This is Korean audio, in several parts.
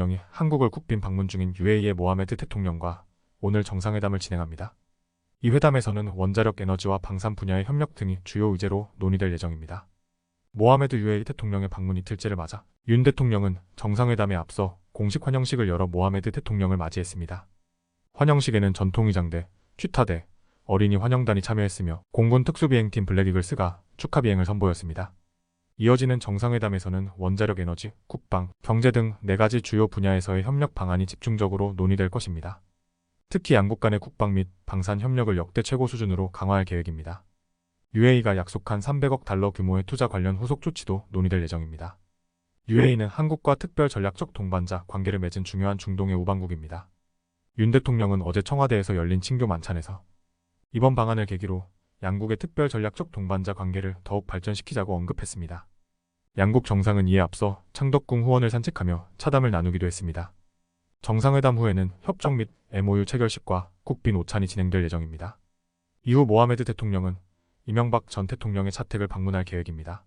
대통령이 한국을 국빈 방문 중인 UAE의 모하메드 대통령과 오늘 정상회담을 진행합니다. 이 회담에서는 원자력 에너지와 방산 분야의 협력 등이 주요 의제로 논의될 예정입니다. 모하메드 UAE 대통령의 방문 이틀째를 맞아 윤 대통령은 정상회담에 앞서 공식 환영식을 열어 모하메드 대통령을 맞이했습니다. 환영식에는 전통의장대, 취타대, 어린이 환영단이 참여했으며 공군 특수비행팀 블랙이글스가 축하 비행을 선보였습니다. 이어지는 정상회담에서는 원자력 에너지, 국방, 경제 등네 가지 주요 분야에서의 협력 방안이 집중적으로 논의될 것입니다. 특히 양국 간의 국방 및 방산 협력을 역대 최고 수준으로 강화할 계획입니다. UAE가 약속한 300억 달러 규모의 투자 관련 후속 조치도 논의될 예정입니다. UAE는 한국과 특별 전략적 동반자 관계를 맺은 중요한 중동의 우방국입니다. 윤 대통령은 어제 청와대에서 열린 친교 만찬에서 이번 방안을 계기로 양국의 특별 전략적 동반자 관계를 더욱 발전시키자고 언급했습니다. 양국 정상은 이에 앞서 창덕궁 후원을 산책하며 차담을 나누기도 했습니다. 정상회담 후에는 협정 및 MOU 체결식과 국빈 오찬이 진행될 예정입니다. 이후 모하메드 대통령은 이명박 전 대통령의 자택을 방문할 계획입니다.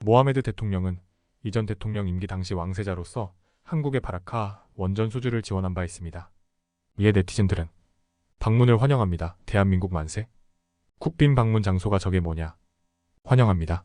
모하메드 대통령은 이전 대통령 임기 당시 왕세자로서 한국의 바라카 원전 수주를 지원한 바 있습니다. 이에 네티즌들은 방문을 환영합니다. 대한민국 만세. 국빈 방문 장소가 저게 뭐냐? 환영합니다.